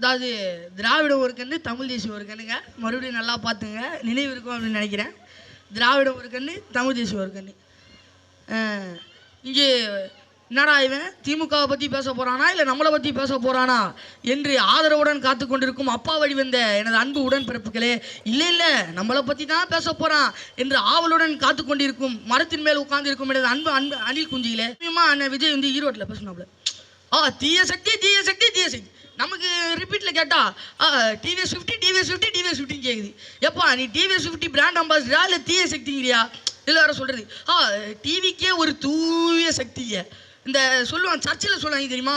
அதாவது திராவிடம் ஒரு கண்ணு தமிழ் தேசிய ஒரு கண்ணுங்க மறுபடியும் நல்லா பார்த்துங்க. நினைவு இருக்கும் அப்படின்னு நினைக்கிறேன். திராவிடம் ஒரு கண்ணு தமிழ் தேசிய ஒரு கண்ணு இங்கே என்னடா இவன்? திமுகவை பற்றி பேச போகிறானா இல்லை நம்மளை பற்றி பேச போகிறானா என்று ஆதரவுடன் காத்து கொண்டிருக்கும் அப்பா வழி வந்த எனது அன்பு உடன்பிறப்புகளே இல்லை இல்லை நம்மளை பற்றி தான் பேச போகிறான் என்று ஆவலுடன் காத்து கொண்டிருக்கும் மரத்தின் மேல் உட்கார்ந்துருக்கும் எனது அன்பு அன்பு அணில் குஞ்சிகளே. முக்கியமா அண்ணன் விஜய் வந்து ஈரோட்டில் பேசினாப்புல. ஆ தீய சக்தி தீய சக்தி தீய சக்தி. நமக்கு ரிப்பீட்டில் கேட்டால் TVS fifty TVS fifty TVS ஃபிஃப்டின்னு கேட்குது எப்பா நீ டிவிஎஸ் ஃபிஃப்டி பிராண்ட் அம்பாசிடரா இல்லை தீய சக்திங்கிறியா? இல்லை வேற சொல்கிறது ஆ டிவிக்கே ஒரு தூய சக்திங்க இந்த சொல்லுவான் சர்ச்சில் சொல்லுவாங்க தெரியுமா?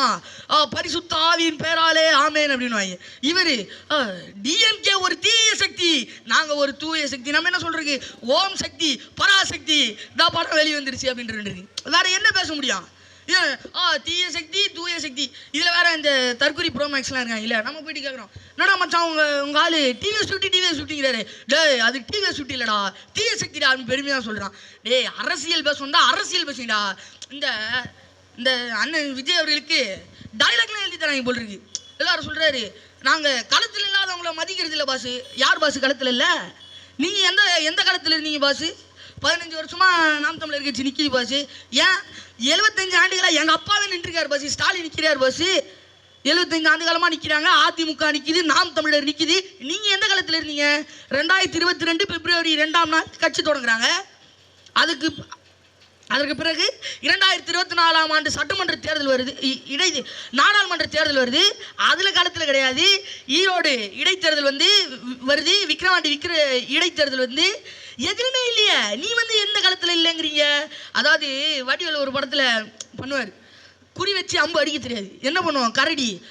ஆ, பரிசுத்த ஆவியின் பேராலே ஆமேன் அப்படின்னு இவர் டிஎம்கே ஒரு தீய சக்தி நாங்கள் ஒரு தூய சக்தி. நம்ம என்ன சொல்கிறது ஓம் சக்தி பராசக்தி இந்த படம் வெளியே வந்துருச்சு அப்படின்ட்டு வேறு என்ன பேச முடியும்? ஆ தீய சக்தி தூய சக்தி. இதில் வேற இந்த தற்குறி ப்ரோமேக்ஸ்லாம் இருக்காங்க. இல்லை நம்ம போயிட்டு கேட்குறோம் என்னடா மச்சான் உங்க உங்க ஆளு டிவிஎஸ் சுட்டி டிவிஎஸ் சுட்டிங்கிறாரு. டேய் அது டிவிஎஸ் சுட்டி இல்லடா. தீய சக்திடா அப்படின்னு பெருமையாக சொல்கிறான் டேய் அரசியல் பேசணும்டா அரசியல் பேசுங்கடா. இந்த இந்த அண்ணன் விஜய் அவர்களுக்கு டைலாக்லாம் எழுதி தராங்க போல் இருக்கு. எல்லாரும் சொல்கிறாரு நாங்கள் களத்தில் இல்லாதவங்கள மதிக்கிறது இல்லை பாசு. யார் பாசு களத்தில் இல்லை? நீங்கள் எந்த எந்த களத்தில் இருந்தீங்க பாசு? பதினஞ்சு வருஷமா நாம் தமிழர் கட்சி நிற்கிது பாஸ் ஏன்? எழுபத்தஞ்சு ஆண்டுகளா எங்கள் அப்பாவே நின்றுருக்காரு பாஸ் ஸ்டாலின் நிற்கிறார் பாசு. எழுபத்தஞ்சு ஆண்டு காலமாக நிற்கிறாங்க அதிமுக நிற்கிது நாம் தமிழர் நிற்கிது நீங்கள் எந்த காலத்தில் இருந்தீங்க? ரெண்டாயிரத்தி இருபத்தி ரெண்டு பிப்ரவரி ரெண்டாம் நாள் கட்சி தொடங்குறாங்க. அதுக்கு அதற்கு பிறகு இரண்டாயிரத்தி இருபத்தி நாலாம் ஆண்டு சட்டமன்ற தேர்தல் வருது. இடை நாடாளுமன்ற தேர்தல் வருது. அதில் காலத்தில் கிடையாது. ஈரோடு இடைத்தேர்தல் வந்து வருது. விக்ரவாண்டி விக்கிர இடைத்தேர்தல் வந்து எதுவுமே இல்லையே. நீ வந்து எந்த காலத்தில் இல்லைங்கிறீங்க? அதாவது வடிவேலு ஒரு படத்தில் பண்ணுவார். குறி வச்சு அம்பு அடிக்க தெரியாது. என்ன பண்ணுவோம் கரடி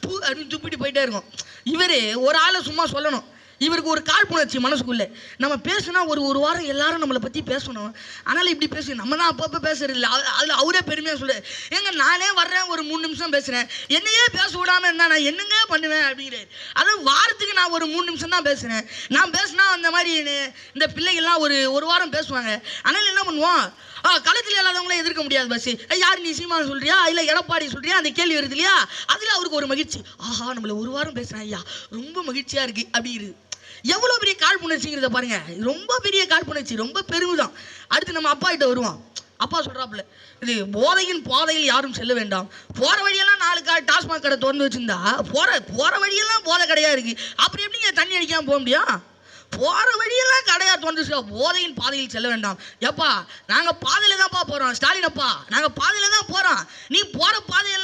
பூ அப்படின்னு துப்பிட்டு போயிட்டே இருக்கும். இவர் ஒரு ஆளை சும்மா சொல்லணும். இவருக்கு ஒரு காழ்ப்புணர்ச்சி மனசுக்குள்ளே. நம்ம பேசுனா ஒரு ஒரு வாரம் எல்லாரும் நம்மளை பற்றி பேசணும். அதனால் இப்படி பேசு நம்ம தான் அப்பப்போ பேசுறது இல்லை. அதில் அவரே பெருமையாக சொல்லு ஏங்க நானே வர்றேன் ஒரு மூணு நிமிஷம் பேசுகிறேன் என்னையே பேச விடாமல் இருந்தால் நான் என்னங்க பண்ணுவேன் அப்படிங்கிற அதுவும் வாரத்துக்கு நான் ஒரு மூணு நிமிஷம் தான் பேசுகிறேன் நான் பேசினா அந்த மாதிரி என்ன- இந்த பிள்ளைகள்லாம் ஒரு ஒரு வாரம் பேசுவாங்க. ஆனால் என்ன பண்ணுவோம்? ஆ களத்தில் இல்லாதவங்களே எதிர்க்க முடியாது பஸ் யார் நீ சீமான் சொல்றியா? இல்லை எடப்பாடி சொல்றியா? அந்த கேள்வி வருது இல்லையா? அதில் அவருக்கு ஒரு மகிழ்ச்சி. ஆஹா நம்மள ஒரு வாரம் பேசுகிறேன் ஐயா. ரொம்ப மகிழ்ச்சியாக இருக்கு அப்படிங்கிறது. எவ்வளோ பெரிய காழ்ப்புணர்ச்சிங்கிறத பாருங்க. ரொம்ப பெரிய காழ்ப்புணர்ச்சி ரொம்ப பெருமிதம் அடுத்து நம்ம அப்பா கிட்ட வருவோம் அப்பா சொல்றாப்புல இது போதையின் பாதையில் யாரும் செல்ல வேண்டாம். போகிற வழியெல்லாம் நாலு கா டாஸ்மாக் கடை திறந்து வச்சுருந்தா போகிற போகிற வழியெல்லாம் போதை கடையாக இருக்கு. அப்படி எப்படிங்க தண்ணி அடிக்காம போக முடியும்? போகிற வழியெல்லாம் கடையாக தோன்றுச்சு போதையின் பாதையில் செல்ல வேண்டாம். எப்பா நாங்கள் பாதையில தான்ப்பா போகிறோம் ஸ்டாலின் அப்பா நாங்கள் பாதையில் தான் போகிறோம் நீ போகிற பாதையை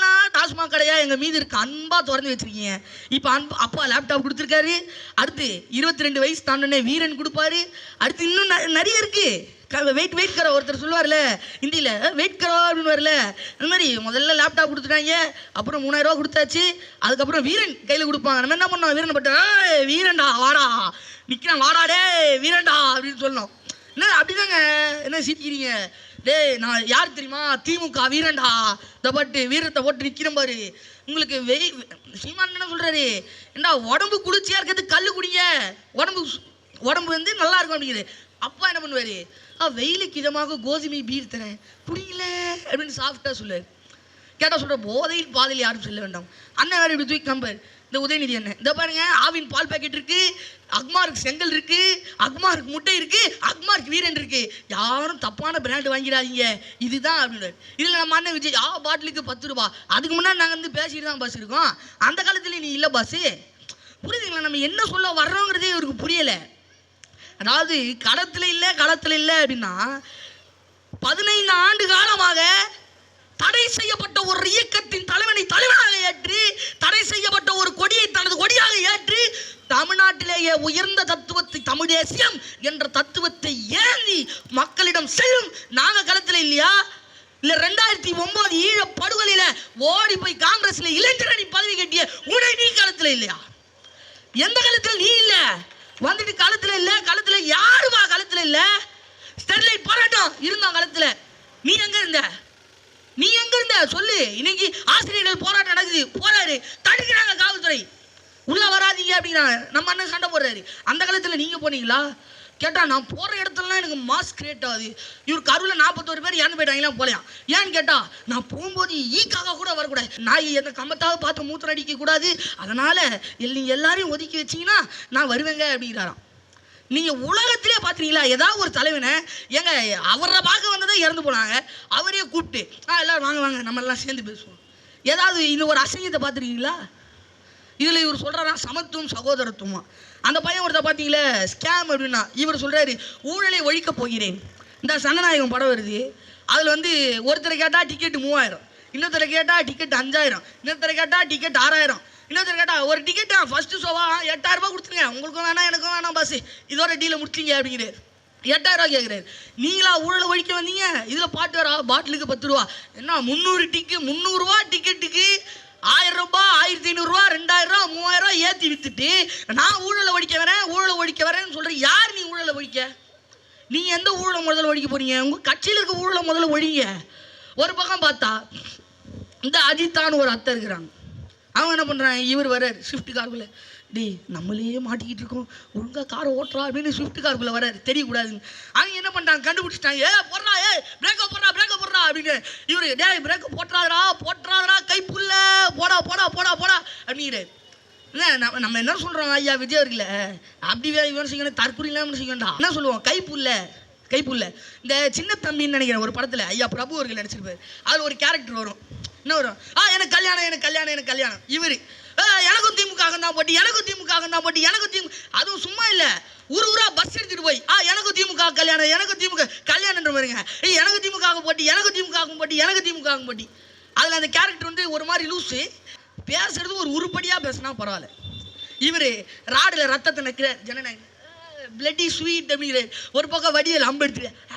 டாஸ்மாக் கடையா எங்க மீது இருக்க? அன்பா திறந்து வச்சிருக்கீங்க. இப்போ அன்பு அப்பா லேப்டாப் கொடுத்துருக்காரு. அடுத்து இருபத்தி ரெண்டு வயசு தாண்டனே வீரன் கொடுப்பாரு. அடுத்து இன்னும் ந- நிறைய இருக்கு. வெயிட் வெயிட் கரோ ஒருத்தர் சொல்லுவார்ல ஹிந்தியில் வெயிட் கரோ அப்படின்னு வரல அந்த மாதிரி முதல்ல லேப்டாப் கொடுத்துட்டாங்க. அப்புறம் மூணாயிரம் ரூபா கொடுத்தாச்சு. அதுக்கப்புறம் வீரன் கையில் கொடுப்பாங்க நம்ம என்ன பண்ணோம்? வீரன் பட்டு வீரன்டா வாடா. நிற்கிறான் வாடாடே வீரன்டா. அப்படின்னு சொல்லணும். என்ன அப்படிதாங்க. என்ன சிரிக்கிறீங்க? டேய் நான் யார் தெரியுமா? திமுக வீரன்டா. இந்த பட்டு வீரத்தை போட்டு நிற்கிறேன் பாரு. உங்களுக்கு வெய் சீமான் என்ன சொல்றாரு? ஏண்டா உடம்பு குளிர்ச்சியா இருக்கிறது கல் குடிங்க. உடம்பு உடம்பு வந்து நல்லா இருக்கும் அப்படிங்கிறது அப்பா என்ன பண்ணுவாரு? ஆ வெயிலுக்கு இதமாக கோதுமை பீர் தரேன். புரியல அப்படின்னு சாப்பிட்டா சொல்லுவார் கேட்டா சொல்ற போதையில் பாதையில் யாரும் சொல்ல வேண்டாம். அண்ணன் வேறு இப்படி தூக்கி கம்பர் இந்த உதயநிதி என்ன? இந்த பாருங்க ஆவின் பால் பாக்கெட் இருக்கு அக்மாருக்கு செங்கல் இருக்கு அக்மாருக்கு முட்டை இருக்கு அக்மாருக்கு வீரன் இருக்கு. யாரும் தப்பான பிராண்ட் வாங்கிடாதீங்க. இதுதான் அப்படின்னு இதில் நம்ம அண்ணன் விஜய் ஆ பாட்டிலுக்கு பத்து ரூபா. அதுக்கு முன்னாடி நாங்கள் வந்து பேசிட்டு தான் பஸ் இருக்கோம். அந்த காலத்துல நீ இல்லை பஸ் புரியுதுங்களா? நம்ம என்ன சொல்ல வர்றோங்கிறதே இவருக்கு புரியல. அதாவது களத்துல இல்லை களத்துல இல்லை அப்படின்னா பதினைந்து ஆண்டு காலமாக தடை செய்யப்பட்ட ஒரு இயக்கத்தின் தலைவனை தலைவனாக ஏற்று தடை செய்யப்பட்ட ஒரு கொடியை தனது கொடியாக ஏற்று தமிழ்நாட்டிலேயே உயர்ந்த தத்துவத்தை தமிழ் தேசியம் என்ற தத்துவத்தை ஏந்தி மக்களிடம் செல்லும் நாங்க களத்தில் இல்லையா? இல்ல ரெண்டாயிரத்தி ஒன்பது ஈழ படுகொலையில ஓடி போய் காங்கிரஸ்ல இளைஞரணி பதவி கட்டிய உடை நீ களத்தில் இல்லையா? எந்த காலத்துல நீ இல்ல? வந்துட்டு களத்துல இல்ல களத்துல யாருமா களத்தில் இல்ல? ஸ்டெர்லைட் போராட்டம் இருந்தோம் களத்தில் நீ எங்க இருந்த நீ எங்க இருந்த சொல்லு. இன்னைக்கு ஆசிரியர்கள் போராட்டம் நடக்குது. போறாரு. தடுக்கிறாங்க காவல்துறை. உள்ள வராதீங்க அப்படிங்கிறாங்க நம்ம அண்ணன் சண்டை போடுறாரு. அந்த காலத்துல நீங்க போனீங்களா? கேட்டா நான் போற இடத்துலலாம் எனக்கு மாஸ் கிரியேட் ஆகுது. இவர் கருவில் நாற்பத்தோரு பேர் இறந்து போயிட்டாங்களா போலையா? ஏன்னு கேட்டா நான் போகும்போது ஈக்காக கூட வரக்கூடாது. நாய் எந்த கம்பத்தாவது பார்த்து மூத்திரம் அடிக்க கூடாது அதனால நீங்க எல்லாரையும் ஒதுக்கி வச்சீங்கன்னா நான் வருவேங்க அப்படிங்கிறாராம். நீங்கள் உலகத்திலே பார்த்துறீங்களா ஏதாவது ஒரு தலைவனை ஏங்க அவரை பார்க்க வந்ததே இறந்து போனாங்க. அவரே கூப்பிட்டு ஆ எல்லாரும் வாங்க வாங்க நம்ம எல்லாம் சேர்ந்து பேசுவோம். ஏதாவது இந்த ஒரு அசிங்கத்தை பார்த்துருக்கீங்களா? இதில் இவர் சொல்கிறாரா சமத்துவம் சகோதரத்துவமா? அந்த பையன் ஒருத்தர் பார்த்தீங்களே ஸ்கேம் அப்படின்னா இவர் சொல்கிறாரு ஊழலை ஒழிக்க போகிறேன். இந்த சங்கநாயகம் படம் வருது. அதில் வந்து ஒருத்தரை கேட்டால் டிக்கெட் மூவாயிரம் இன்னொருத்தரை கேட்டால் டிக்கெட் அஞ்சாயிரம் இன்னொருத்தரை கேட்டால் டிக்கெட் ஆறாயிரம். இன்னொருத்தர் கேட்டா ஒரு டிக்கெட் ஃபஸ்ட்டு ஷோவா எட்டாயிரம் ரூபாய் கொடுத்துருங்க. உங்களுக்கும் வேணாம் எனக்கும் வேணாம் பஸ் இதோட டீலை முடிச்சிங்க அப்படிங்கிறார் எட்டாயிரம் ரூபா கேட்குறாரு நீங்களா ஊழல் ஒழிக்க வந்தீங்க? இதில் பாட்டு வரா பாட்டிலுக்கு பத்து ரூபா. என்ன முந்நூறு டிக்கு முந்நூறுரூவா டிக்கெட்டுக்கு ஆயிரம் ரூபாய் ஆயிரத்தி ஐநூறுரூவா ரெண்டாயிரம் ரூபா மூவாயிரம் ரூபா ஏற்றி வித்துட்டு நான் ஊழலை ஒழிக்க வரேன் ஊழலை ஒழிக்க வரேன்னு சொல்கிறேன் யார் நீ ஊழலை ஒழிக்க? நீ எந்த ஊழலை முதல்ல ஒழிக்க போறீங்க? உங்கள் கட்சியில் இருக்க ஊழலை முதல்ல ஒழிங்க. ஒரு பக்கம் பார்த்தா இந்த அஜித்தான்னு ஒரு அத்தை இருக்கிறாங்க. அவன் என்ன பண்ணுறான் இவர் வராரு ஸ்விஃப்ட் காருக்குள்ளே டே நம்மளே மாட்டிக்கிட்டு இருக்கோம். ஒழுங்கா காரை ஓட்டுறா அப்படின்னு ஸ்விஃப்ட் காருக்குள்ளே வராரு தெரியக்கூடாதுன்னு. அவங்க என்ன பண்ணிட்டாங்க கண்டுபிடிச்சிட்டாங்க ஏ போடுறா ஏ பிரேக்கப் போடுறா பிரேக்கப் போடுறா அப்படின்னு. இவரு டே பிரேக்கப் போட்றாடா கை கைப்புள்ள போடா போடா போடா போடா அப்படிங்கிறாரு. இல்லை நம்ம நம்ம என்ன சொல்கிறோம் ஐயா விஜய் அவர்களே? அப்படி விமர்சிக்கணும் தற்கொலை இல்லாமல் விமர்சிக்கணும்டா என்ன சொல்லுவோம்? கைப்புல்ல கைப்புல்ல. இந்த சின்ன தம்பின்னு நினைக்கிறேன் ஒரு படத்தில். ஐயா பிரபு அவர்கள் நடிச்சிருப்பார். அதில் ஒரு கேரக்டர் வரும். என்ன வரும்? ஆ எனக்கு கல்யாணம் எனக்கு கல்யாணம் எனக்கு கல்யாணம். இவர். எனக்கும் திமுக தான் போட்டி எனக்கும் திமுக தான் போட்டி எனக்கும் திமுக அதுவும் சும்மா இல்லை. ஊர் ஊரா பஸ் எடுத்துட்டு போய் ஆ எனக்கு திமுக கல்யாணம் எனக்கு திமுக கல்யாணம்ன்ற பாருங்க எனக்கு திமுக போட்டி எனக்கு திமுக போட்டி எனக்கு திமுக போட்டி. அதில் அந்த கேரக்டர் வந்து ஒரு மாதிரி லூஸு பேசுறது ஒரு உருப்படியாக பேசினா பரவாயில்ல. இவர் ராடில் ரத்தத்தை நிற்கிற ஜனநாயகம். பிளட்டி ஸ்வீட் அப்படிங்கிறேன். ஒரு பக்கம் வடிவேல் அம்பு எடுத்துட்டு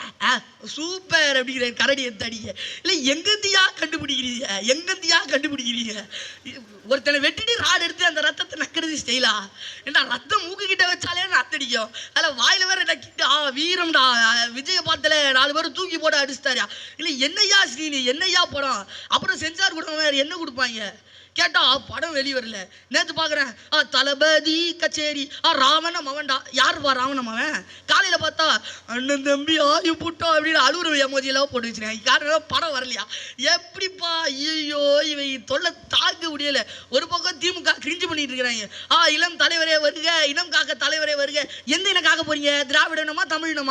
சூப்பர் அப்படிங்கிறேன் கரடி எடுத்தாடிங்க இல்லை எங்கேந்தியா கண்டுபிடிக்கிறீங்க? எங்கந்தியா கண்டுபிடிக்கிறீங்க? ஒருத்தனை வெட்டிட்டு ராடு எடுத்து அந்த ரத்தத்தை நக்கிறது ஸ்டைலா ஏன்னா ரத்தம் மூக்கு கிட்ட வச்சாலே ரத்தடிக்கும் அதில் வாயில் வேற நக்கிட்டு ஆ வீரம்டா. விஜய பார்த்தல நாலு பேரும் தூக்கி போட அடிச்சிட்டாரியா இல்லை என்னையா ஸ்ரீனி? என்னையா படம்? அப்புறம் சென்சார் கொடுக்க என்ன கொடுப்பாங்க? கேட்டா படம் வெளியே வரல. நேத்து பாக்குறேன். ஆ தளபதி கச்சேரி. ஆ ராவண மவன்டா. யார் வா ராவண மவன்? காலையில பார்த்தா அண்ணன் தம்பி ஆயு புட்டா அப்படின்னு அழுகுற எமோஜியெல்லாம் போட்டு வச்சிருக்கேன் காரணம் படம் வரலையா? எப்படிப்பா? ஐயோ இவை தொல்லை தாக்க முடியல. ஒரு பக்கம் திமுக கிரிஞ்சு பண்ணிட்டு இருக்கிறாங்க. ஆ இளம் தலைவரே வருக இனம் காக்க தலைவரே வருக. எந்த இனம் காக்க போறீங்க? திராவிட இனமா தமிழ்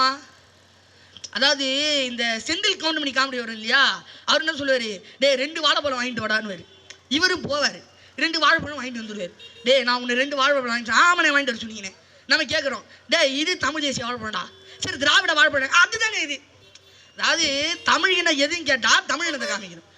அதாவது இந்த செந்தில் கவுண்டமணி காமெடி வரும் இல்லையா? அவர் என்ன சொல்லுவார்? டேய் ரெண்டு வாழைப்பழம் வாங்கிட்டு வாடான்னு இவரும் போவார். ரெண்டு வாழைப்பழம் வாங்கிட்டு வந்துடுவார் டே நான் உன்னை ரெண்டு வாழைப்பழம் வாங்கிட்டு ஆமனை வாங்கிட்டு வர சொன்னீங்கண்ணே நம்ம கேட்குறோம் டே இது தமிழ் தேசிய வாழைப்பழம்டா. சரி திராவிட வாழைப்பழம். அதுதானே இது. அதாவது தமிழ் இனம் எதுன்னு கேட்டால் தமிழ் இனத்தை காமிக்கணும்.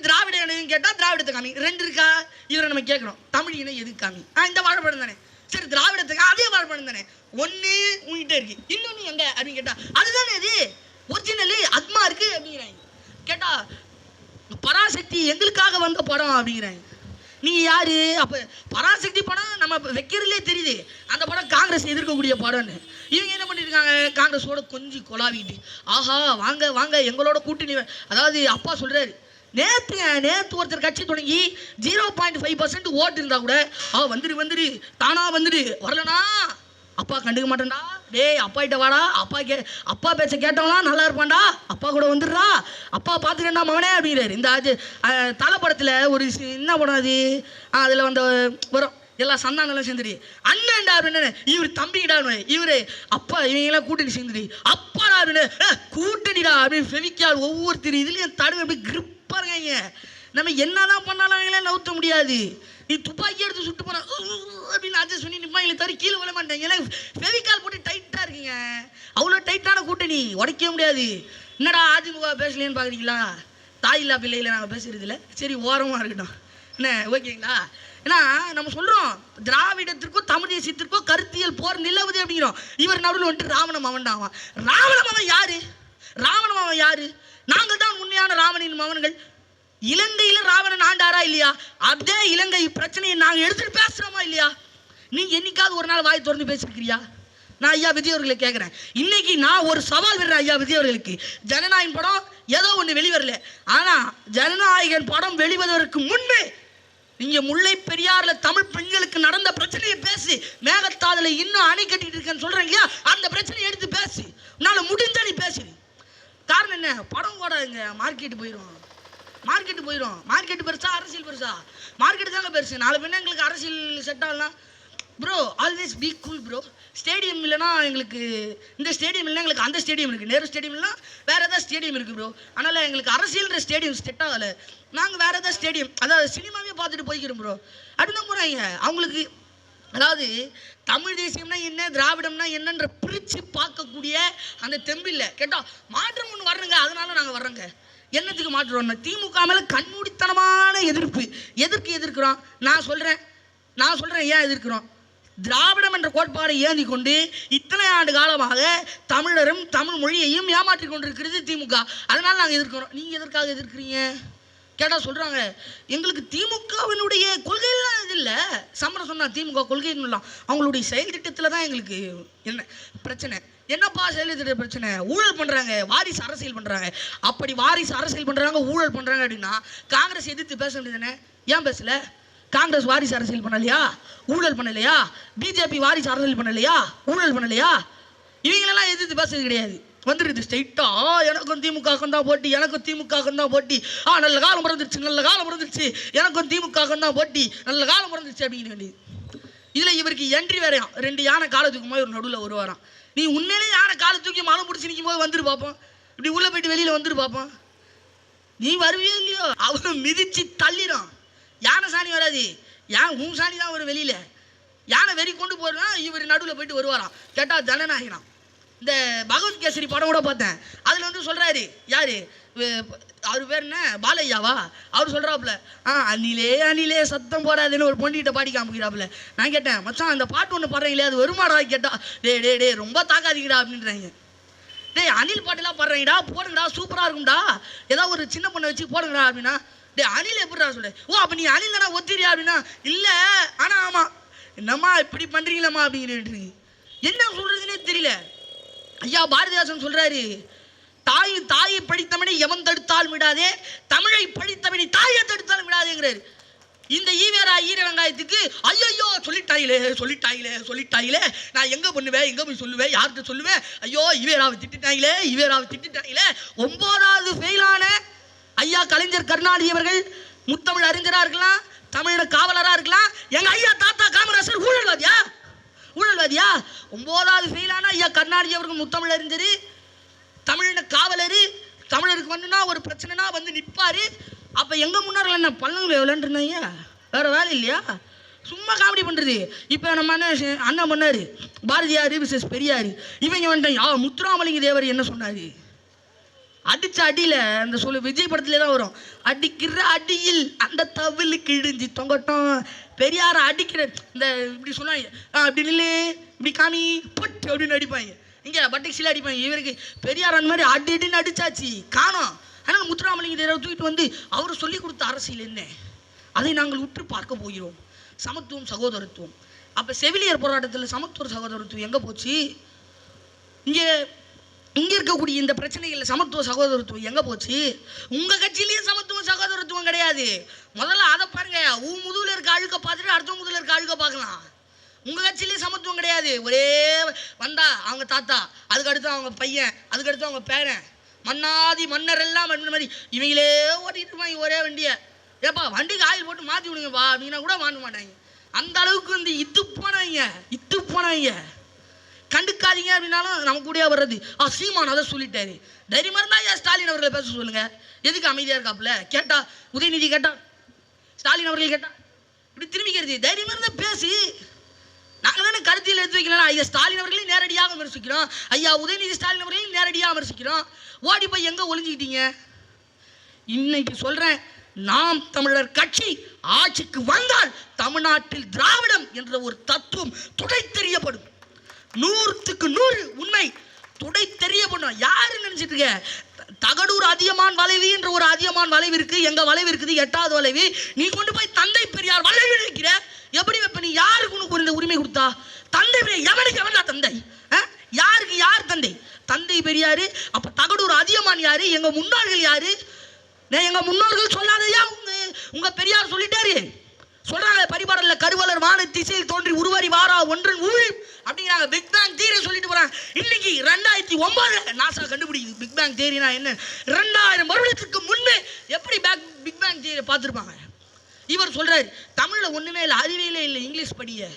திராவிட இனம் கேட்டால் திராவிடத்தை காமி ரெண்டு இருக்கா? இவரை நம்ம கேட்குறோம் தமிழ் இனம் எதுக்கு காமி? ஆ இந்த வாழைப்பழம் தானே. சரி திராவிடத்துக்கு அதே வாழைப்பழம் தானே. ஒன்று உங்ககிட்ட இருக்கு. இன்னொன்று எங்க? அப்படின்னு கேட்டால் அதுதானே இது. ஒரிஜினலு அத்மா இருக்கு அப்படிங்கிறாங்க. கேட்டா பராசக்தி எங்களுக்காக வந்த படம் அப்படிங்கிறாங்க நீங்கள் யார்? அப்போ பராசக்தி படம் நம்ம வைக்கிறதுலே தெரியுது. அந்த படம் காங்கிரஸ் எதிர்க்கக்கூடிய படம்னு. இவங்க என்ன பண்ணியிருக்காங்க காங்கிரஸோட கொஞ்சம் கொலாவிட்டு ஆஹா வாங்க வாங்க எங்களோட கூட்டணி அதாவது அப்பா சொல்கிறாரு நேற்று நேற்று ஒருத்தர் கட்சி தொடங்கி ஜீரோ பாயிண்ட் ஃபைவ் பர்சன்ட் ஓட்டு இருந்தால் கூட ஆ வந்துடு வந்துடு தானா வந்துடு வரலனா அப்பா கண்டுக்க மாட்டேன்டா. டேய் அப்பா கிட்ட வாடா. அப்பா கே அப்பா பேச்ச கேட்டவனா நல்லா இருப்பான்டா. அப்பா கூட வந்துடுறா. அப்பா பார்த்துக்கண்டா மகனே அப்படிங்கிறார். இந்த அது தலைப்படத்தில் ஒரு என்ன படம் அது? அதில் வந்த வரும். எல்லா சந்தானெல்லாம் சேர்ந்துடி அண்ணன்டா அப்படின்னு. இவர் தம்பிடா இவரு அப்பா இவங்கெல்லாம் கூட்டணி சேர்ந்துடி அப்பாடா அப்படின்னு. கூட்டணிடா அப்படின்னு ஃபெவிக்கால் ஒவ்வொருத்தர் இதுலேயும் தடவை அப்படி கிரிப்பாக இருக்காங்க. நம்ம என்னதான் பண்ணாலும் அவங்களே நவுத்த முடியாது. நீ துப்பாக்கி எடுத்து சுட்டு போன அப்படின்னு அட்ஜஸ்ட் பண்ணி நிப்பாங்களே தவிர கீழே விழ மாட்டாங்க ஏன்னா ஃபெவிகால் போட்டு டைட்டாக இருக்குங்க. அவ்வளோ டைட்டான கூட்டணி. உடைக்கவே முடியாது. என்னடா அதிமுக பேசலேன்னு பார்க்குறீங்களா தாய் இல்லா நாங்கள் பேசுறது இல்லை. சரி ஓரமாக இருக்கட்டும். என்ன ஓகேங்களா? ஏன்னா நம்ம சொல்கிறோம் திராவிடத்திற்கும் தமிழ் தேசியத்திற்கும் கருத்தியல் போர் நிலவுது அப்படிங்கிறோம். இவர் நடுவில் வந்துட்டு ராவண மவன்டாவான் ராவண மவன் யாரு? ராவண மவன் யாரு? நாங்கள் தான் உண்மையான ராவணின் மவன்கள் இலங்கையில ராவணன் ஆண்டாரா இல்லையா? அதே இலங்கை பிரச்சனையை நாங்கள் எடுத்துட்டு பேசுறோமா இல்லையா? நீ என்னைக்காவது ஒரு நாள் வாய் திறந்து பேசிருக்கிறியா? நான் ஐயா விஜய் அவர்களை கேட்குறேன் இன்னைக்கு நான் ஒரு சவால் விடுறேன் ஐயா விஜய் அவர்களுக்கு. ஜனநாயகன் படம் ஏதோ ஒன்று வெளிவரல. ஆனால் ஜனநாயகன் படம் வெளிவதற்கு முன்பே நீங்கள் முல்லை பெரியாரில் தமிழ் பெண்களுக்கு நடந்த பிரச்சனையை பேசி மேகத்தாதில் இன்னும் அணை கட்டிட்டு இருக்கேன்னு சொல்கிறேன் இல்லையா? அந்த பிரச்சனையை எடுத்து பேசி உன்னால் முடிஞ்ச நீ பேசு காரணம் என்ன? படம் கூட இங்கே மார்க்கெட்டு போயிடும் மார்க்கெட்டு போயிடும் மார்க்கெட் பெருசா அரசியல் பெருசா. மார்க்கெட் தாங்க பெருசு. நாலு பேர் எங்களுக்கு அரசியல் செட் ஆகலாம் bro always be cool bro stadium இல்லைன்னா எங்களுக்கு இந்த ஸ்டேடியம் இல்லைன்னா எங்களுக்கு அந்த ஸ்டேடியம் இருக்குது நேரு ஸ்டேடியம் வேறு ஏதாவது ஸ்டேடியம் இருக்குது ப்ரோ அதனால் எங்களுக்கு அரசியல்ன்ற ஸ்டேடியம் செட் ஆகலை. நாங்கள் வேறு ஏதாவது ஸ்டேடியம் அதாவது சினிமாவே பார்த்துட்டு போய்க்கிறோம் ப்ரோ அப்படின்னா போகிறாங்க அவங்களுக்கு அதாவது தமிழ் தேசியம்னா என்ன திராவிடம்னா என்னன்ற பிரித்து பார்க்கக்கூடிய அந்த தெம்பு இல்லை. கேட்டால் மாற்றம் ஒன்று வரணுங்க. அதனால நாங்கள் வர்றோங்க. என்னத்துக்கு மாற்றுறோம்னா திமுக மேலே கண்மூடித்தனமான எதிர்ப்பு. எதற்கு எதிர்க்கிறோம்? நான் சொல்கிறேன் நான் சொல்கிறேன் ஏன் எதிர்க்கிறோம்? திராவிடம் என்ற கோட்பாடை ஏந்தி கொண்டு இத்தனை ஆண்டு காலமாக தமிழரும் தமிழ் மொழியையும் ஏமாற்றி கொண்டிருக்கிறது திமுக. அதனால நாங்கள் எதிர்க்கிறோம். நீங்கள் எதற்காக எதிர்க்கிறீங்க? கேட்டால் சொல்கிறாங்க எங்களுக்கு திமுகவினுடைய கொள்கையெல்லாம் இது இல்லை. சமரம் சொன்னா திமுக கொள்கைன்னுலாம் அவங்களுடைய செயல் திட்டத்தில் தான் எங்களுக்கு என்ன பிரச்சனை. என்னப்பா செயல் பிரச்சனை? ஊழல் பண்ணுறாங்க வாரிசு அரசியல் பண்ணுறாங்க அப்படி வாரிசு அரசியல் பண்ணுறாங்க ஊழல் பண்ணுறாங்க அப்படின்னா காங்கிரஸ் எதிர்த்து பேச வேண்டியதானே ஏன் பேசல? காங்கிரஸ் வாரிசு அரசியல் பண்ணலையா? ஊழல் பண்ணலையா? பிஜேபி வாரிசு அரசியல் பண்ணலையா? ஊழல் பண்ணலையா? இவங்களெல்லாம் எதிர்த்து பேசுறது கிடையாது. வந்துருது ஸ்ட்ரைட்டா எனக்கும் திமுக தான் போட்டி எனக்கும் திமுக தான் போட்டி. ஆ நல்ல காலம் பிறந்துருச்சு நல்ல காலம் பிறந்துருச்சு. எனக்கும் திமுக தான் போட்டி நல்ல காலம் பிறந்துருச்சு அப்படின்னு வேண்டியது. இதில் இவருக்கு என்ட்ரி வேறையாம். ரெண்டு யானை காலேஜுக்கு தூக்கும் ஒரு நடுவில் வருவாராம் நீ உண்மையிலே யானை காலை தூக்கி மலம் பிடிச்சி நிற்கும் போது வந்துட்டு பார்ப்போம் இப்படி உள்ளே போயிட்டு வெளியில் வந்துட்டு பார்ப்போம் நீ வருவியோ இல்லையோ? அவரு மிதிச்சு தள்ளிடும் யானை சாணி வராது. யான் உன் சாணி தான் வரும் வெளியில். யானை வெறி கொண்டு போறா இவர் நடுவில் போயிட்டு வருவாராம். கேட்டால் ஜனநாயகனாம் இந்த பகவத் கேசரி படம் கூட பார்த்தேன். அதில் வந்து சொல்கிறாரு யாரு? அவர் பேர் என்ன? பாலையாவா? அவர் சொல்கிறாப்புல ஆ அணிலே அணிலே சத்தம் போடாதுன்னு ஒரு பொண்ணிகிட்ட பாடி காமிக்கிறாப்புல. நான் கேட்டேன் மச்சான் அந்த பாட்டு ஒன்று பாடுறீங்களே அது வருமாடா? கேட்டா டே டே டே ரொம்ப தாக்காதீங்கடா அப்படின்றாங்க. டேய் அனில் பாட்டெல்லாம் பாடுறீங்கடா போடுங்கடா சூப்பராக இருக்கும்டா. ஏதாவது ஒரு சின்ன பொண்ணை வச்சு போடுங்கடா அப்படின்னா டே அனில் எப்படிடா சொல்லு ஓ அப்போ நீ அணில் தானே ஒத்திரியா அப்படின்னா இல்லை ஆனால் ஆமாம் என்னம்மா இப்படி பண்ணுறீங்களம்மா அப்படிங்கிறீங்க என்ன சொல்கிறதுனே தெரியல. ஐயா பாரதிதாசன் சொல்கிறாரு தாய் தாயை படித்தவனை எவன் தடுத்தாலும் விடாதே தமிழை படித்தவனை தாயை தடுத்தாலும் விடாதேங்கிறார். இந்த ஈவேரா ஈர வெங்காயத்துக்கு ஐயோ சொல்லிட்டாயிலே சொல்லிட்டாயிலே சொல்லிட்டாயிலே நான் எங்கே பண்ணுவேன் எங்கே போய் சொல்லுவேன் யார்கிட்ட சொல்லுவேன்? ஐயோ ஈவேராவை திட்டிட்டாங்களே ஈவேராவை திட்டிட்டாங்களே ஒன்பதாவது ஃபெயிலான ஐயா கலைஞர் கருணாநிதி அவர்கள் முத்தமிழ் அறிஞராக இருக்கலாம் தமிழோட காவலராக இருக்கலாம் எங்கள் ஐயா தாத்தா காமராசர் ஊழல்வாதியா? ஊழல்வாதியா? ஒன்பதாவது ஃபெயிலான ஐயா கருணாநிதி அவர்கள் முத்தமிழ் அறிஞர் தமிழின காவலர் தமிழருக்கு வந்துனா ஒரு பிரச்சனைனா வந்து நிற்பாரு அப்போ எங்கள் முன்னார்கள் என்ன பள்ளங்கள் விளையாண்டுருந்தாங்க வேறு வேலை இல்லையா? சும்மா காமெடி பண்ணுறது இப்போ நம்ம அண்ணன் அண்ணன் பண்ணார். பாரதியார் விசஸ் பெரியார். இவங்க வந்துட்டாங்க. ஆ முத்துராமலிங்க தேவர் என்ன சொன்னார்? அடிச்ச அடியில் அந்த சொல்லு விஜய் படத்துல தான் வரும். அடிக்கிற அடியில் அந்த தவிழு கிழிஞ்சி தொங்கட்டும். பெரியாரை அடிக்கிற இந்த இப்படி சொன்னாங்க ஆ, நில்லு இப்படி காமி பட்டு அப்படின்னு அடிப்பாங்க. இங்க பட்டிக்ஸில் அடிப்பாங்க இவருக்கு பெரியார் அந்த மாதிரி அடி அடின்னு அடிச்சாச்சு. காணோம். ஆனால் முத்துராமலிங்க தேவரை தூக்கிட்டு வந்து அவர் சொல்லி கொடுத்த அரசியல் என்ன? அதை நாங்கள் உற்று பார்க்க போகிறோம். சமத்துவம் சகோதரத்துவம். அப்போ செவிலியர் போராட்டத்தில் சமத்துவ சகோதரத்துவம் எங்கே போச்சு? இங்கே இங்கே இருக்கக்கூடிய இந்த பிரச்சனைகளில் சமத்துவ சகோதரத்துவம் எங்கே போச்சு? உங்கள் கட்சியிலையும் சமத்துவ சகோதரத்துவம் கிடையாது. முதல்ல அதை பாருங்க. உன் முதுகில் இருக்க அழுக்க பார்த்துட்டு அடுத்த முதுகில் இருக்க அழுக்க பார்க்கலாம். உங்கள் கட்சியிலேயும் சமத்துவம் கிடையாது. ஒரே வந்தா அவங்க தாத்தா அதுக்கடுத்து அவங்க பையன் அதுக்கடுத்து அவங்க பேரன். மன்னாதி மன்னர் எல்லாம் மாதிரி இவங்களே ஓட்டிட்டு இருப்பாங்க ஒரே வண்டியை. ஏப்பா வண்டிக்கு ஆயில் போட்டு மாற்றி விடுங்கப்பா அப்படின்னா கூட வாங்க மாட்டாங்க. அந்த அளவுக்கு வந்து இத்து போனவங்க இத்து போனவங்க. கண்டுக்காதீங்க அப்படின்னாலும் நம்ம கூடயே வர்றது. ஆ சீமான் அதை சொல்லிட்டாரு. தைரியமாக இருந்தால் ஏன் ஸ்டாலின் அவர்களை பேச சொல்லுங்க? எதுக்கு அமைதியாக இருக்காப்புல? கேட்டா உதயநிதி கேட்டா ஸ்டாலின் அவர்கள் கேட்டா. இப்படி திரும்பிக்கிறது தைரியமாக இருந்தால் பேசு. நாங்கள் தானே கருத்தில் எடுத்து வைக்கலாம் ஐயா ஸ்டாலின் அவர்களையும் நேரடியாக விமர்சிக்கிறோம். ஐயா உதயநிதி ஸ்டாலின் அவர்களையும் நேரடியாக விமர்சிக்கிறோம். ஓடி போய் எங்கே ஒளிஞ்சுக்கிட்டீங்க? இன்னைக்கு சொல்கிறேன் நாம் தமிழர் கட்சி ஆட்சிக்கு வந்தால் தமிழ்நாட்டில் திராவிடம் என்ற ஒரு தத்துவம் துடை தெரியப்படும். நூறுத்துக்கு நூறு உண்மை துடை தெரியப்படும். யாரு நினைச்சிட்டு இருக்க தகடூர் அதியமான் வளைவு என்ற ஒரு அதியமான் வளைவு இருக்கு. எங்க வளைவு இருக்குது? எட்டாவது வளைவு. நீ கொண்டு போய் தந்தை பெரியார் வளைவு வைக்கிற எப்படி வைப்ப? நீ யாருக்கு உனக்கு இந்த உரிமை கொடுத்தா? தந்தை பெரியார் எவனுக்கு எவனா தந்தை? ஆ? யாருக்கு யார் தந்தை? தந்தை பெரியாரு. அப்ப தகடூர் அதியமான் யாரு? எங்க முன்னோர்கள் யாரு? நான் எங்க முன்னோர்கள் சொல்லாதயா உங்க உங்கள் பெரியார் சொல்லிட்டாரு. சொல்றாங்க பரிபாடல்ல கருவலர் வான திசையில் தோன்றி உருவரி வாரா ஒன்றன் ஊழ். அப்படிங்கிறாங்க. பிக் பேங் தியரி சொல்லிட்டு போறாங்க. இன்னைக்கு ரெண்டாயிரத்தி ஒன்பதுல நாசா கண்டுபிடிக்குது பிக் பேங் தேரினா என்ன? ரெண்டாயிரம் வருடத்துக்கு முன்பே எப்படி பேக் பிக் பேங் தேரியை பார்த்துருப்பாங்க? இவர் சொல்றாரு தமிழ்ல ஒண்ணுமே இல்லை அறிவியலே இல்லை இங்கிலீஷ் படிய.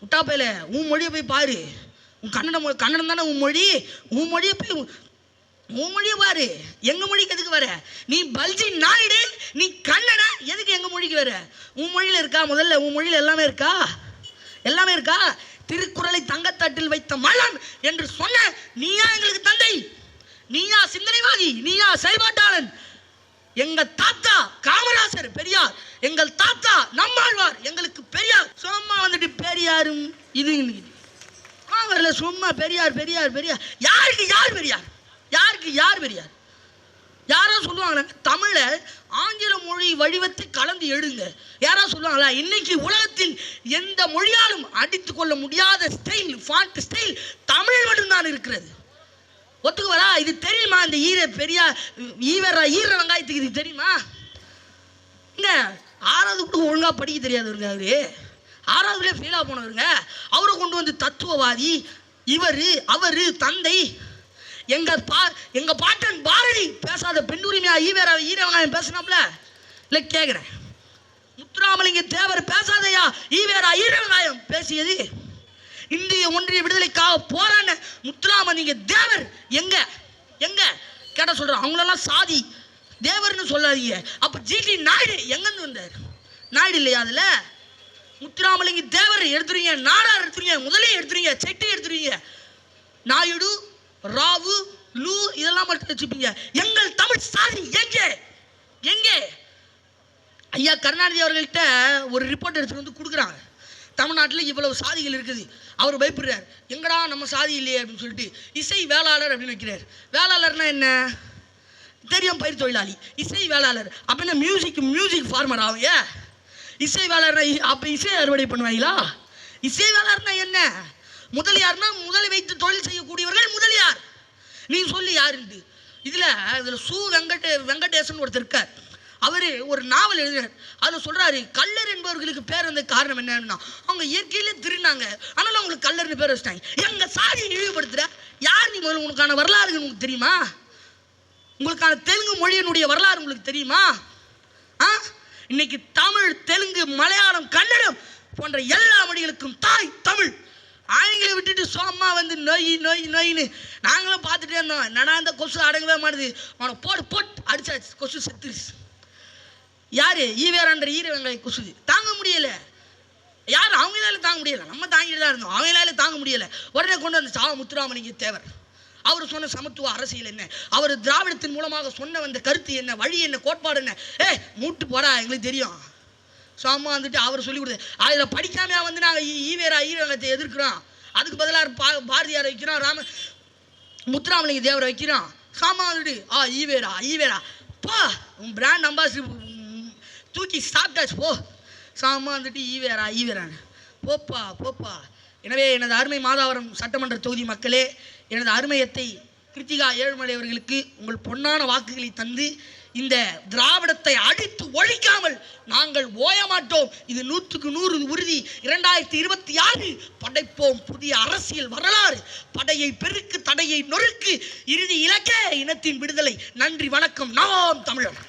முட்டாப்பையில உன் மொழியை போய் பாரு. உன் கன்னடம் மொழி கன்னடம் தானே உன் மொழி. உன் மொழியை போய் உன் உன் மொழியை பாரு. எங்க மொழிக்கு எதுக்கு வர? நீ பல்ஜி நாயுடு நீ கன்னடா எதுக்கு எங்க மொழிக்கு வர? உன் மொழியில இருக்கா முதல்ல? உன் மொழியில எல்லாமே இருக்கா? எல்லாமே இருக்கா? திருக்குறளை தங்கத்தட்டில் வைத்த மலன் என்று சொன்ன நீயா எங்களுக்கு தந்தை. நீயா சிந்தனைவாதி நீயா செயல்பாட்டாளன். எங்க தாத்தா காமராசர் பெரியார் எங்கள் தாத்தா நம்மாழ்வார் எங்களுக்கு பெரியார். சும்மா வந்துட்டு பெரியாரும் இது வரல சும்மா பெரியார் பெரியார் பெரியார். யாருக்கு யார் பெரியார்? யாருக்கு யார் பெரியார்? யாராவது சொல்லுவாங்க தமிழை ஆங்கில மொழி வடிவத்தை கலந்து எழுங்க யாராவது சொல்லுவாங்களா இன்னைக்கு உலகத்தில் எந்த மொழியாலும் அடித்து கொள்ள முடியாத ஸ்டைல் ஃபாண்ட் ஸ்டைல் தமிழ் மட்டும்தான் இருக்கிறது. ஒத்துக்கு வரா இது தெரியுமா? இந்த ஈர பெரியா ஈவர ஈர வெங்காயத்துக்கு இது தெரியுமா? இங்க ஆறாவது கூட ஒழுங்காக படிக்க தெரியாதவருங்க அவரு. ஆறாவதுலேயே ஃபெயிலாக போனவருங்க. அவரை கொண்டு வந்து தத்துவவாதி இவர் அவர் தந்தை எங்க பா எங்க பாட்டன் பாரதி பேசாத பெண்ணுரிமையா ஈவேரா ஈர வெங்காயம் பேசினாப்ல? இல்லை கேட்குறேன் முத்துராமலிங்க தேவர் பேசாதையா ஈவேரா ஈர வெங்காயம் பேசியது? இந்திய ஒன்றிய விடுதலைக்காக போராடின முத்துராமலிங்க தேவர் எங்க? எங்க? கேட்ட சொல்றேன். அவங்களெல்லாம் சாதி தேவர்னு சொல்லாதீங்க. அப்ப ஜிடி நாயுடு எங்கேருந்து வந்தார்? நாயுடு இல்லையா அதில்? முத்துராமலிங்க தேவர் எடுத்துருவீங்க நாடார் எடுத்துருவீங்க முதலே எடுத்துறீங்க செட்டி எடுத்துருவீங்க நாயுடு ராவு லூ இதெல்லாம் மட்டும் வச்சுப்பீங்க. எங்கள் தமிழ் சாதி எங்கே? எங்கே? ஐயா கருணாநிதி அவர்கள்ட்ட ஒரு ரிப்போர்ட் எடுத்துகிட்டு வந்து கொடுக்குறாங்க. தமிழ்நாட்டில் இவ்வளவு சாதிகள் இருக்குது. அவர் பயப்படுறார். எங்கடா நம்ம சாதி இல்லையே அப்படின்னு சொல்லிட்டு இசை வேளாளர் அப்படின்னு வைக்கிறார். வேளாளர்னா என்ன? தெரியும் பயிர் தொழிலாளி. இசை வேளாளர். அப்படின்னா மியூசிக் மியூசிக் ஃபார்மர் ஆகும் ஏ இசை வேளாளர்னா அப்போ இசை அறுவடை பண்ணுவாங்களா? இசை வேளாளர்னா என்ன? முதலியார்னா முதல் வைத்து தொழில் செய்யக்கூடியவர்கள் முதலியார் நீ சொல்லி யாருண்டு இதில் இதில் சு வெங்கட வெங்கடேசன் ஒருத்தர் இருக்கார். அவர் ஒரு நாவல் எழுதினார். அதில் சொல்கிறாரு கல்லர் என்பவர்களுக்கு பேர் வந்த காரணம் என்னன்னா அவங்க இயற்கையிலே திருநாங்க. ஆனால் அவங்களுக்கு கல்லர்னு பேர் வச்சிட்டாங்க. எங்கள் சாதியை இழிவுபடுத்துகிற யார் நீ முதல்ல உனக்கான வரலாறு உங்களுக்கு தெரியுமா? உங்களுக்கான தெலுங்கு மொழியினுடைய வரலாறு உங்களுக்கு தெரியுமா? ஆ? இன்னைக்கு தமிழ் தெலுங்கு மலையாளம் கன்னடம் போன்ற எல்லா மொழிகளுக்கும் தாய் தமிழ். ஆவிங்களை விட்டுட்டு சோம்மா வந்து நொய் நொய் நொய்னு. நாங்களும் பார்த்துட்டே இருந்தோம். என்னடா அந்த கொசு அடங்கவே மாட்டுது. அவனை போட்டு போட்டு அடிச்சாச்சு. கொசு செத்துருச்சு. யாரு? ஈவேரான்ற ஈரவங்களை கொசு தாங்க முடியல. யார்? அவங்களால தாங்க முடியல. நம்ம தாங்கிட்டு தான் இருந்தோம். அவங்களால தாங்க முடியல. உடனே கொண்டு வந்து சாவ முத்துராமலிங்க தேவர். அவர் சொன்ன சமத்துவ அரசியல் என்ன? அவர் திராவிடத்தின் மூலமாக சொன்ன வந்த கருத்து என்ன? வழி என்ன? கோட்பாடு என்ன? ஏ மூட்டு போடா. எங்களுக்கு தெரியும். சாமா வந்துட்டு அவர் சொல்லி கொடுத்து அதில் படிக்காமையாக வந்து நாங்கள் ஈவேரா ஈரங்கத்தை எதிர்க்கிறோம். அதுக்கு பதிலாக பா பாரதியார் வைக்கிறோம் ராம முத்துராமலிங்க தேவரை வைக்கிறோம். சாமா வந்துட்டு ஆ ஈவேரா ஈவேரா. பா உன் பிராண்ட் அம்பாசிடர் தூக்கி சாப்பிட்டாச்சு போ. சாமா வந்துட்டு ஈவேரா ஈவேரான்னு. போப்பா போப்பா. எனவே எனது அருமை மாதாவரம் சட்டமன்ற தொகுதி மக்களே எனது அருமையத்தை கிருத்திகா ஏழுமலை அவர்களுக்கு உங்கள் பொன்னான வாக்குகளை தந்து இந்த திராவிடத்தை அழித்து ஒழிக்காமல் நாங்கள் ஓய மாட்டோம் இது நூற்றுக்கு நூறு உறுதி. இரண்டாயிரத்தி இருபத்தி ஆறு படைப்போம் புதிய அரசியல் வரலாறு. படையை பெருக்கு தடையை நொறுக்கு. இறுதி இலக்க இனத்தின் விடுதலை. நன்றி வணக்கம். நாம் தமிழர்.